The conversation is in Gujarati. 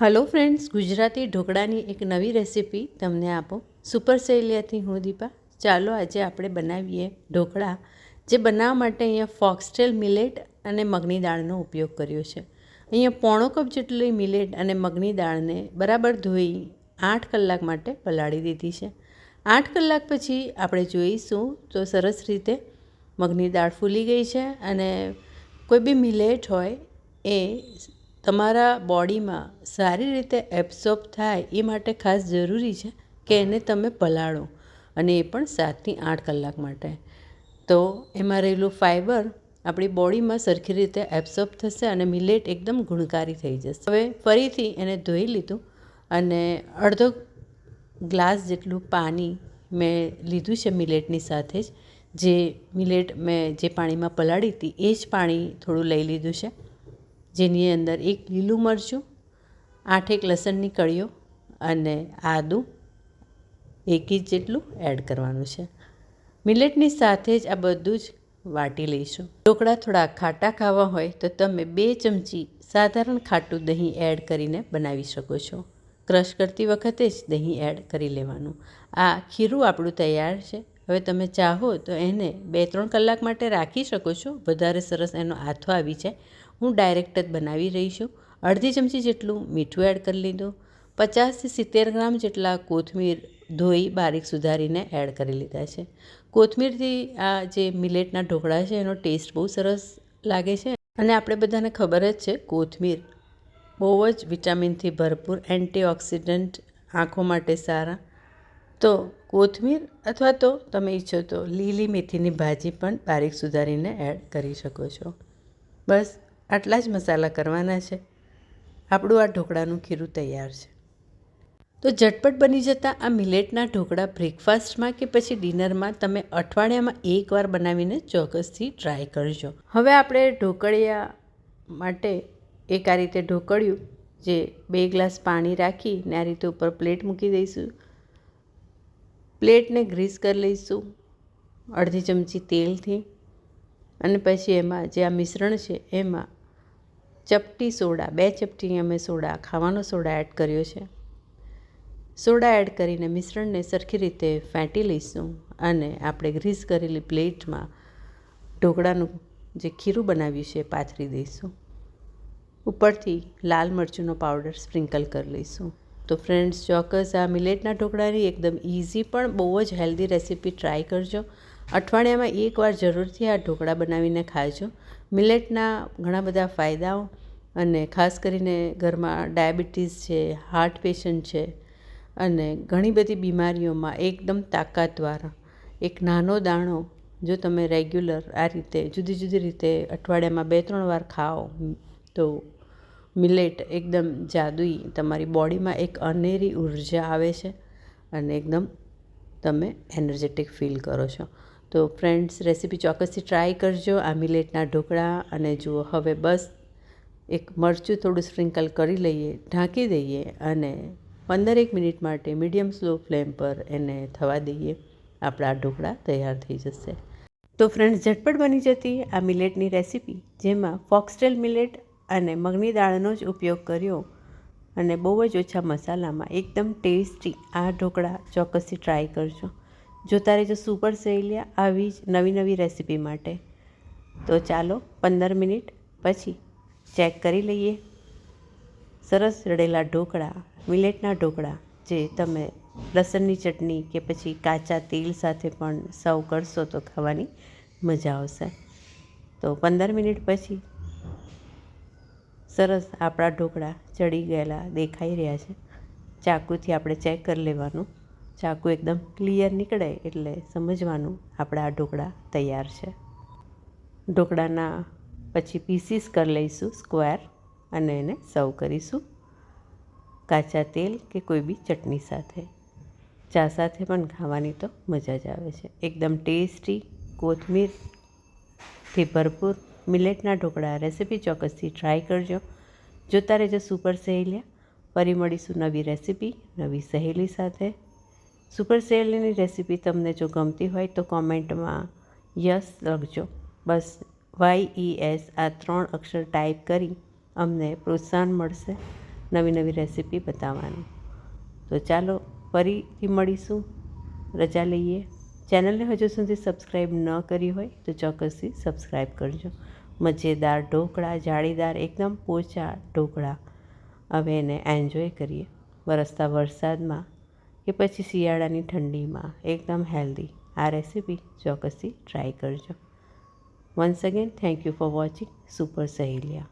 હલો ફ્રેન્ડ્સ, ગુજરાતી ઢોકળાની એક નવી રેસીપી તમને આપો. સુપર સેલિયાથી હું દીપા. ચાલો આજે આપણે બનાવીએ ઢોકળા, જે બનાવવા માટે અહીંયા ફોક્સટેલ મિલેટ અને મગની દાળનો ઉપયોગ કર્યો છે. અહીંયા પોણો કપ જેટલી મિલેટ અને મગની દાળને બરાબર ધોઈ આઠ કલાક માટે પલાળી દીધી છે. આઠ કલાક પછી આપણે જોઈશું તો સરસ રીતે મગની દાળ ફૂલી ગઈ છે અને કોઈ બી મિલેટ હોય એ તમારા બોડીમાં સારી રીતે એબ્સોર્બ થાય એ માટે ખાસ જરૂરી છે કે એને તમે પલાળો અને એ પણ સાતથી આઠ કલાક માટે. તો એમાં રહેલું ફાઈબર આપણી બોડીમાં સરખી રીતે એબ્સોર્બ થશે અને મિલેટ એકદમ ગુણકારી થઈ જશે. હવે ફરીથી એને ધોઈ લીધું અને અડધો ગ્લાસ જેટલું પાણી મેં લીધું છે મિલેટની સાથે જ. જે મિલેટ મેં જે પાણીમાં પલાળી હતી એ જ પાણી થોડું લઈ લીધું છે. જેની અંદર એક લીલું મરચું આઠેક લસણની કળીઓ અને આદું એક ઇંચ જેટલું એડ કરવાનું છે. મિલેટની સાથે જ આ બધું જ વાટી લઈશું. ઢોકળા થોડા ખાટા ખાવા હોય તો તમે બે ચમચી સાધારણ ખાટું દહીં એડ કરીને બનાવી શકો છો. ક્રશ કરતી વખતે જ દહીં એડ કરી લેવાનું. આ ખીરું આપણું તૈયાર છે. હવે તમે ચાહો તો એને બે ત્રણ કલાક માટે રાખી શકો છો. વધારે સરસ એનો આથો આવી જાય. હું ડાયરેક્ટ જ બનાવી રહી છું. અડધી ચમચી જેટલું મીઠું એડ કરી લીધું. પચાસથી સિત્તેર ગ્રામ જેટલા કોથમીર ધોઈ બારીક સુધારીને એડ કરી લીધા છે. કોથમીરથી આ જે મિલેટના ઢોકળા છે એનો ટેસ્ટ બહુ સરસ લાગે છે. અને આપણે બધાને ખબર જ છે, કોથમીર બહુ જ વિટામિનથી ભરપૂર, એન્ટીઓક્સિડન્ટ, આંખો માટે સારા. તો કોથમીર અથવા તો તમે ઈચ્છો તો લીલી મેથીની ભાજી પણ બારીક સુધારીને એડ કરી શકો છો. બસ. આટલા જ મસાલા કરવાના છે. આપણું આ ઢોકળાનું ખીરું તૈયાર છે. તો ઝટપટ બની જતા આ મિલેટના ઢોકળા બ્રેકફાસ્ટમાં કે પછી ડિનરમાં તમે અઠવાડિયામાં એકવાર બનાવીને ચોક્કસથી ટ્રાય કરજો. હવે આપણે ઢોકળિયા માટે એક આ રીતે ઢોકળ્યું, જે બે ગ્લાસ પાણી રાખી ને આ રીતે ઉપર પ્લેટ મૂકી દઈશું. પ્લેટને ગ્રીસ કરી લઈશું અડધી ચમચી તેલથી. અને પછી એમાં જે આ મિશ્રણ છે, એમાં ચપટી સોડા, બે ચપટી અમે સોડા, ખાવાનો સોડા એડ કર્યો છે. સોડા એડ કરીને મિશ્રણને સરખી રીતે ફેંટી લઈશું અને આપણે ગ્રીસ કરેલી પ્લેટમાં ઢોકળાનું જે ખીરું બનાવ્યું છે પાથરી દઈશું. ઉપરથી લાલ મરચુંનો પાવડર સ્પ્રિંકલ કરી લઈશું. તો ફ્રેન્ડ્સ ચોક્કસ આ મિલેટના ઢોકળાની એકદમ ઇઝી પણ બહુ જ હેલ્ધી રેસીપી ટ્રાય કરજો. અઠવાડિયામાં એકવાર જરૂરથી આ ઢોકળા બનાવીને ખાજો. મિલેટના ઘણા બધા ફાયદાઓ અને ખાસ કરીને ઘરમાં ડાયાબિટીસ છે હાર્ટ પેશન્ટ છે અને ઘણી બધી બીમારીઓમાં એકદમ તાકાતવાર એક નાનો દાણો જો તમે રેગ્યુલર આ રીતે જુદી જુદી રીતે અઠવાડિયામાં બે ત્રણ વાર ખાઓ, તો મિલેટ એકદમ જાદુઈ. તમારી બોડીમાં એક અનેરી ઊર્જા આવે છે અને એકદમ તમે એનર્જેટિક ફીલ કરો છો. તો ફ્રેન્ડ્સ રેસીપી ચોક્કસથી ટ્રાય કરજો. આ મિલેટના ઢોકળા અને જુઓ, હવે બસ એક મરચું થોડું સ્પ્રિંકલ કરી લઈએ, ઢાંકી દઈએ અને પંદરેક મિનિટ માટે મીડિયમ સ્લો ફ્લેમ પર એને થવા દઈએ. આપણા ઢોકળા તૈયાર થઈ જશે. તો ફ્રેન્ડ્સ ઝટપટ બની જતી આ મિલેટની રેસીપી જેમાં ફોક્સટેલ મિલેટ અને મગની દાળનો જ ઉપયોગ કર્યો અને બહુ જ ઓછા મસાલામાં એકદમ ટેસ્ટી આ ઢોકળા ચોક્કસથી ટ્રાય કરજો. જોતા રહેજો સુપર સહેલિયા આવી જ નવી નવી રેસીપી માટે. તો ચાલો પંદર મિનિટ પછી ચેક કરી લઈએ. સરસ રડેલા ઢોકળા, મિલેટના ઢોકળા જે તમે લસણની ચટણી કે પછી કાચા તેલ સાથે પણ સર્વ કરશો તો ખાવાની મજા આવશે. તો પંદર મિનિટ પછી સરસ આપણા ઢોકળા ચડી ગયેલા દેખાઈ રહ્યા છે. ચાકુથી આપણે ચેક કરી લેવાનું. ચાકુ એકદમ ક્લિયર નીકળે એટલે સમજવાનું આપણા આ ઢોકળા તૈયાર છે. ઢોકળાના પછી પીસીસ કરી લઈશું સ્ક્વેર અને એને સર્વ કરીશું. કાચા તેલ કે કોઈ બી ચટણી સાથે. ચા સાથે પણ ખાવાની તો મજા જ આવે છે. એકદમ ટેસ્ટી કોથમીરથી ભરપૂર મિલેટના ઢોકળા રેસીપી ચોક્કસથી ટ્રાય કરજો. જોતા રહેજો સુપર સહેલિયા. ફરી મળીશું નવી રેસીપી નવી સહેલી સાથે. સુપર સેલની રેસીપી તમને જો ગમતી હોય તો કોમેન્ટમાં યસ લખજો. બસ વાય ઈ એસ આ ત્રણ અક્ષર ટાઈપ કરી અમને પ્રોત્સાહન મળશે નવી નવી રેસીપી બતાવવાનું. તો ચાલો ફરીથી મળીશું. રજા લઈએ. ચેનલને હજુ સુધી સબસ્ક્રાઈબ ન કરી હોય તો ચોક્કસથી સબસ્ક્રાઈબ કરજો. મજેદાર ઢોકળા, જાળીદાર, એકદમ પોચા ઢોકળા. હવે એને એન્જોય કરીએ. વરસતા વરસાદમાં કે પછી શિયાળાની ઠંડીમાં એકદમ હેલ્ધી આ રેસીપી ચોક્કસથી ટ્રાય કરજો. Once again thank you for watching super Saheliya